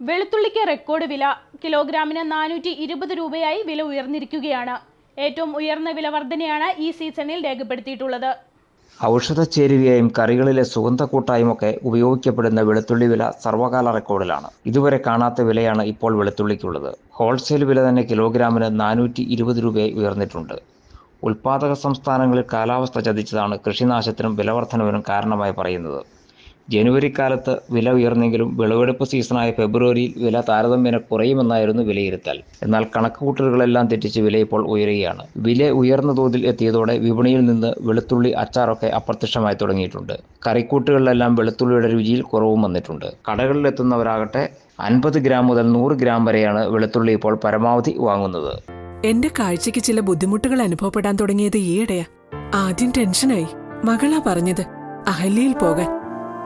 വെളുത്തുള്ളിക്ക് record വില കിലോഗ്രാമിന് നാനൂറ്റി ഇരുപത് രൂപയായി വില ഉയർന്നിരിക്കുകയാണ്. ഏറ്റവും ഉയർന്ന വില വർധനയാണ് ഈ സീസണിൽ രേഖപ്പെടുത്തിയിട്ടുള്ളത്. ഔഷധ ചേരുവയായും കറികളിലെ സുഗന്ധക്കൂട്ടായുമൊക്കെ ഉപയോഗിക്കപ്പെടുന്ന വെളുത്തുള്ളി വില സർവകാല റെക്കോർഡിലാണ്. ഇതുവരെ കാണാത്ത വിലയാണ് ഇപ്പോൾ വെളുത്തുള്ളിക്കുള്ളത്. ഹോൾസെയിൽ വില തന്നെ കിലോഗ്രാമിന് നാനൂറ്റി ഇരുപത് രൂപയായി ഉയർന്നിട്ടുണ്ട്. ഉൽപാദക സംസ്ഥാനങ്ങളിൽ കാലാവസ്ഥ ചതിച്ചതാണ് കൃഷിനാശത്തിനും വിലവർധനവിനും കാരണമായി പറയുന്നത്. ജനുവരി കാലത്ത് വില ഉയർന്നെങ്കിലും വിളവെടുപ്പ് സീസണായ ഫെബ്രുവരിയിൽ വില താരതമ്യേന കുറയുമെന്നായിരുന്നു വിലയിരുത്തൽ. എന്നാൽ കണക്കുകൂട്ടലുകളെല്ലാം തെറ്റിച്ച് വില ഇപ്പോൾ ഉയരുകയാണ്. വില ഉയർന്ന തോതിൽ എത്തിയതോടെ വിപണിയിൽ നിന്ന് വെളുത്തുള്ളി അച്ചാറൊക്കെ അപ്രത്യക്ഷമായി തുടങ്ങിയിട്ടുണ്ട്. കറിക്കൂട്ടുകളിലെല്ലാം വെളുത്തുള്ളിയുടെ രുചിയിൽ കുറവും വന്നിട്ടുണ്ട്. കടകളിലെത്തുന്നവരാകട്ടെ അൻപത് ഗ്രാം മുതൽ നൂറ് ഗ്രാം വരെയാണ് വെളുത്തുള്ളി ഇപ്പോൾ പരമാവധി വാങ്ങുന്നത്. എന്റെ കാഴ്ചയ്ക്ക് ചില ബുദ്ധിമുട്ടുകൾ അനുഭവപ്പെടാൻ തുടങ്ങിയത് ഈയിടെയാ. ആദ്യം ടെൻഷനായി. മകളാ പറഞ്ഞത് അഹല്യയിൽ പോകാൻ.